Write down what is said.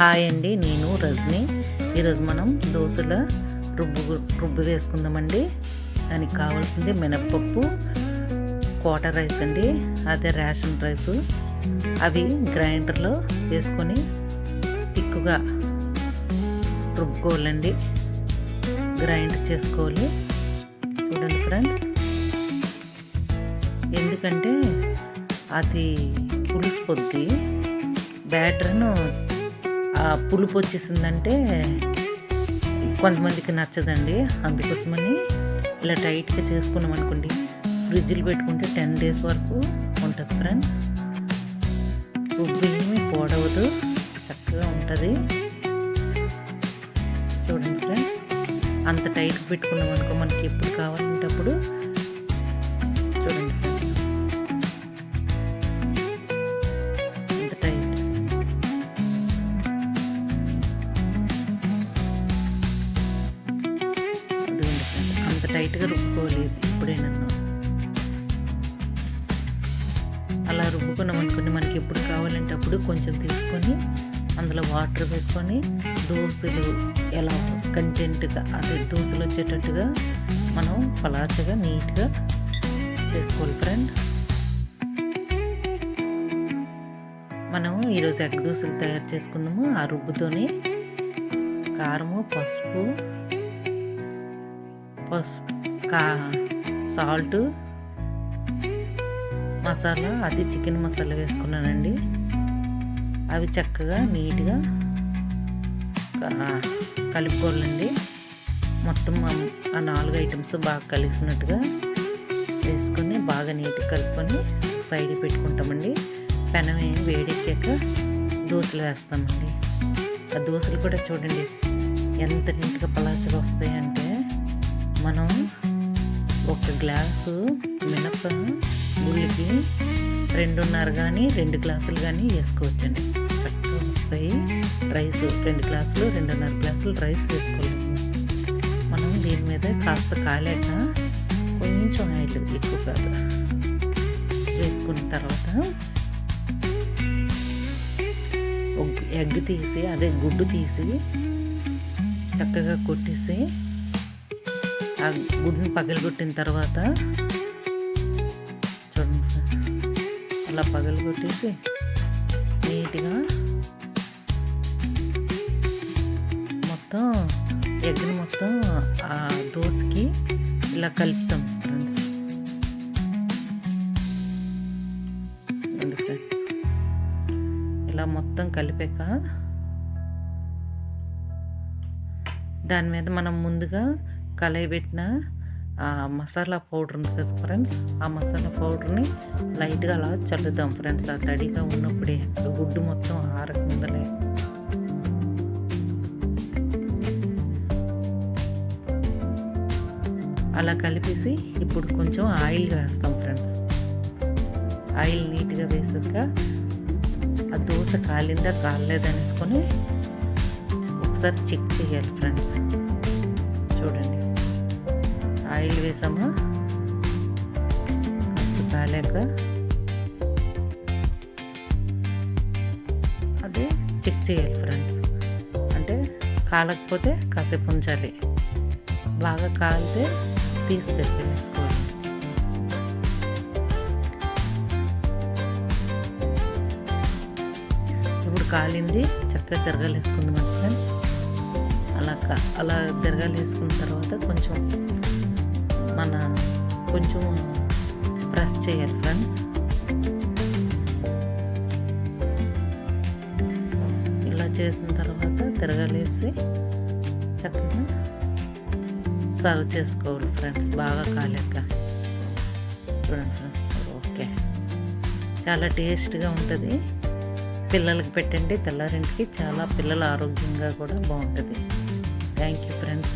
Hi అండి నేను రజని. ఈరోజు మనం దోశల రుబ్బు రుబ్బు వేసుకుందామండి. దానికి కావాల్సింది మినప్పప్పు కోట రైస్ అండి అదే రేషన్ రైస్. అవి గ్రైండర్లో వేసుకొని తిక్కుగా రుబ్బుకోవాలండి. గ్రైండ్ చేసుకోవాలి. చూడండి ఫ్రెండ్స్. ఎందుకంటే అది పులుసు పొద్ది. బ్యాటర్ను పులుపు వచ్చేసిందంటే కొంతమందికి నచ్చదండి. అందుకోసమని ఇలా టైట్గా చేసుకున్నాం అనుకోండి. ఫ్రిడ్జ్లో పెట్టుకుంటే టెన్ డేస్ వరకు ఉంటుంది ఫ్రెండ్స్. ఉప్పు ఏమి పోడవదు. చక్కగా ఉంటుంది. చూడండి ఫ్రెండ్స్. అంత టైట్గా పెట్టుకున్నాం అనుకో మనకి ఎప్పుడు కావాలంటే టైట్గా రుబ్బుకోవాలి ఎప్పుడైనా అలా రుబ్బుకున్నాం అనుకోండి మనకి ఎప్పుడు కావాలంటే అప్పుడు కొంచెం తీసుకొని అందులో వాటర్ వేసుకొని దోశలు ఎలా కంటెంట్గా అదే దోశలు వచ్చేటట్టుగా మనం పలాచగా నీట్గా చేసుకోవాలి ఫ్రెండ్. మనం ఈరోజు ఎగ్ దోశలు తయారు చేసుకుందాము. ఆ రుబ్బుతోనే కారము పసుపు పసుపు కా సాల్ట్ మసాలా అది చికెన్ మసాలా వేసుకున్నానండి. అవి చక్కగా నీట్గా కలుపుకోవాలండి. మొత్తం ఆ- నాలుగు ఐటమ్స్ బాగా కలిసినట్టుగా వేసుకొని బాగా నీట్గా కలుపుకొని సైడ్ పెట్టుకుంటామండి. పెనం ఏం వేడెక్కాక దోశలు వేస్తామండి. ఆ దోశలు కూడా చూడండి ఎంత నీట్గా పలాచగా వస్తాయంటే మనం ఒక గ్లాసు మినప గుళ్ళకి రెండున్నర కానీ రెండు గ్లాసులు కానీ వేసుకోవచ్చండి. చక్కగా రైస్ రెండు గ్లాసులు రెండున్నర గ్లాసులు రైస్ వేసుకోలేము. మనం దీని మీద కాస్త కాలేక కొంచెం ఆయిల్ ఎక్కువ కాదు. వేసుకున్న తర్వాత ఎగ్ తీసి అదే గుడ్డు తీసి చక్కగా కొట్టేసి ఆ గుడ్డుని పగలగొట్టిన తర్వాత చూడండి అలా పగలగొట్టేసి నీట్గా మొత్తం ఎగ్ని మొత్తం ఆ దోశకి ఇలా కలుపుతాం ఫ్రెండ్స్ ఇలా మొత్తం కలిపాక దాని మీద మనం ముందుగా కలయి పెట్టిన ఆ మసాలా పౌడర్ ఉంది కదా ఫ్రెండ్స్ ఆ మసాలా పౌడర్ని లైట్గా అలా చల్లుదాం ఫ్రెండ్స్. ఆ తడిగా ఉన్నప్పుడే గుడ్డు మొత్తం ఆరకుందలే అలా కలిపేసి ఇప్పుడు కొంచెం ఆయిల్ వేస్తాం ఫ్రెండ్స్. ఆయిల్ నీట్గా వేసాక ఆ దోశ కాలిందా కాలేదనేసుకొని ఒకసారి చెక్ చేయాలి ఫ్రెండ్స్. చూడండి. ఆయిల్ వేసాము. కాస్త కాలేక అది చెక్ చేయాలి ఫ్రెండ్స్. అంటే కాలకపోతే కాసేపు ఉంచాలి. బాగా కాలితే తీసి వేసుకోవాలి. ఇప్పుడు కాలింది చక్కగా తిరగాలు వేసుకుందాం ఫ్రెండ్స్. అలా అలా తిరగలేసుకున్న తర్వాత కొంచెం మన కొంచెం ప్రెస్ చేయాలి ఫ్రెండ్స్ ఇలా చేసిన తర్వాత తిరగలేసి చక్కగా సర్వ్ చేసుకోవాలి ఫ్రెండ్స్ బాగా కాలేక. చూడండి ఫ్రెండ్స్ ఓకే. చాలా టేస్ట్గా ఉంటుంది. పిల్లలకి పెట్టండి తెల్లారింటికి. చాలా పిల్లల ఆరోగ్యంగా కూడా బాగుంటుంది. Thank you friends